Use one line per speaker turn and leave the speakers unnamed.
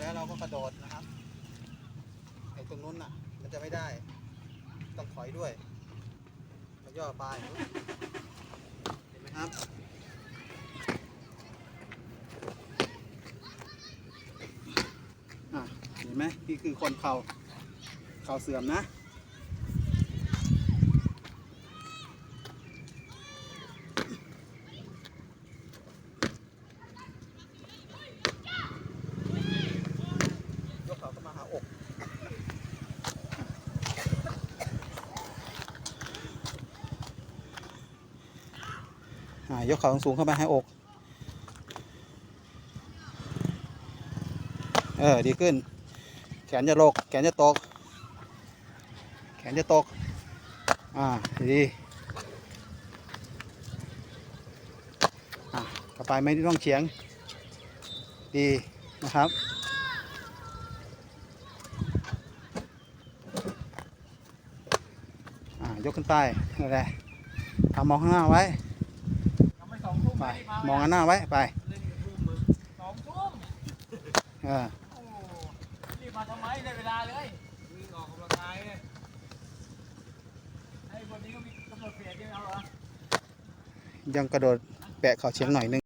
แล้วเราก็กระโดดนะครับ ไอ้ตรงนู้นน่ะ มันจะไม่ได้ ต้องถอยด้วยแล้วย่อปลายเห็นไหมครับ อะ เห็นไหมนี่คือคนเข่าเข่าเสื่อมนะ ยกเข่าเข้ามาหาอก อ่า ยกเขาสูงเข้ามาหาอก เออ ดีขึ้น แขนจะโลก แขนจะตก แขนจะตก อ่า ดีอะกลับไปไม่ต้องเฉียง ดีนะครับอ่ายกขึ้นไปนั่นแหละทำมองข้างหน้าไว้
ไมสองทุ่ม
ไป
ไม่ได้มาม
องข้างหน้าไว้ ไป
เล่นกับทุ่มมึงสองทุ่ม
เออ
โอ้รีบมาทำไมได้เวลาเลยวิ่งออกกำลังกายเลยไอ้คนนี้ก็มีกำหนดเปลี่ยนยังเอาเหรอ
ยังกระโดดแปะเข่าเฉียงหน่อยนึง